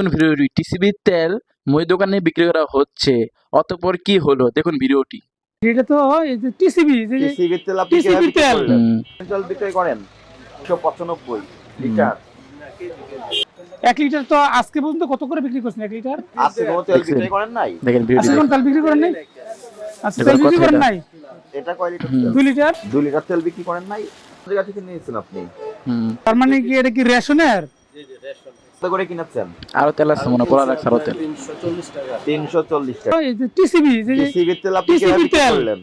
দেখুন ভিডিওটি। টিসিবির তেল মুদি দোকানে বিক্রি করা হচ্ছে। অতঃপর কি হলো? দেখুন ভিডিওটি। এটা তো এই যে টিসিবি টিসিবি তেল আপনি বিক্রি তেল। তেল বিক্রয় করেন 195 লিটার। এক লিটার তো আজকে পর্যন্ত কত করে বিক্রি করছেন এক লিটার? আজকে কোনো তেল? বিক্রয় করেন নাই? দেখেন ভিডিওটি। আজকে কোন তেল বিক্রি করেন নাই? আজকে তেল বিক্রি করেন নাই? এটা কয় লিটার হুম। তেল দুই লিটার? 2 লিটার তেল বিক্রি করেন নাই? জায়গা থেকে নিয়েছেন আপনি? হুম, তার মানে কি এটা কি রেশনের? করে কিনেছেন? আরও তেল আছে মনে পড়া রাখছে আরও তেল। 340 টাকা। এই যে টিসিবি টিসিবি তেল আপনি। করলেন?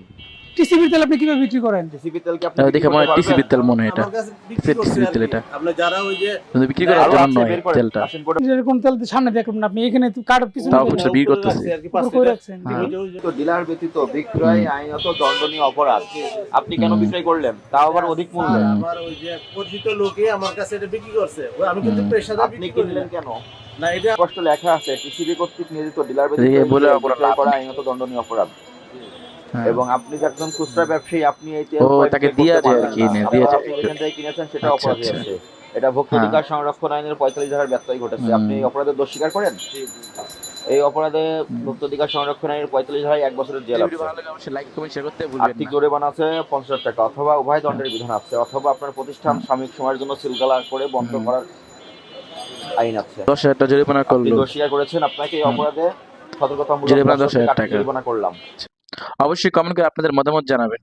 টিসিবি তেল আপনি কীভাবে বিক্রি করেন? টিসিবি তেল কি আপনি দেখে মনে টিসিবির তেল মনে এটা। আমার কাছে বিক্রি করছে টিসিবির তেল এটা। আপনার যারা ওই যে কিন্তু বিক্রি করার আরও জন্য নয় তেলটা। তেল সামনে দেখলাম না আপনি এখানে কার্ড পিছনে তাও। বিক্রি করতেছে। হ্যাঁ। তো ডিলার ব্যতীত বিক্রয় আইনত দণ্ডনীয় অপরাধ। আপনি কেন। বিক্রয় করলেন? তাও আবার অধিক মূল্যে। হুম। আমার ওই যে পরিচিত লোকে আমার কাছে এটা বিক্রি করছে। আমি কিন্তু পেশাদার আপনি কিনলেন কেন? না এটা স্পষ্ট লেখা আছে টিসিবি কর্তৃক নিয়োজিত ডিলার ব্যতীত বলে করা আইনত দণ্ডনীয় অপরাধ। হ্যাঁ। এবং আপনি একজন খুচরা ব্যবসায়ী আপনি এই তেল তাকে দিয়া যায় আর কি, না। নে, দিয়া যায়। আপনি যেখান থেকে কিনেছেন সেটা আচ্ছা, অপরাধী আচ্ছা। আছে। এটা ভোক্তা হ্যাঁ। অধিকার সংরক্ষণ আইনের পঁয়তাল্লিশ ধারার ব্যত্যয় ঘটেছে। আপনি এই অপরাধের দোষ স্বীকার করেন? এই অপরাধে ভোক্তা অধিকার সংরক্ষণ আইনের পঁয়তাল্লিশ ধারায় এক বছরের জেল আছে। ভালো লাগলে অবশ্যই লাইক কমেন্ট শেয়ার করতে ভুলবেন আর্থিক জরিমানা আছে পঞ্চাশ হাজার টাকা অথবা উভয় দণ্ডের বিধান আছে অথবা আপনার প্রতিষ্ঠান সাময়িক সময়ের জন্য সিলগালা করে বন্ধ করার আইন আছে। দশ হাজার টাকা জরিমানা আপনি করল। দোষ স্বীকার করেছেন আপনাকে এই অপরাধে সতর্কতামূলক জরিমানা করলাম। অবশ্যই কমেন্ট করে আপনাদের মতামত জানাবেন।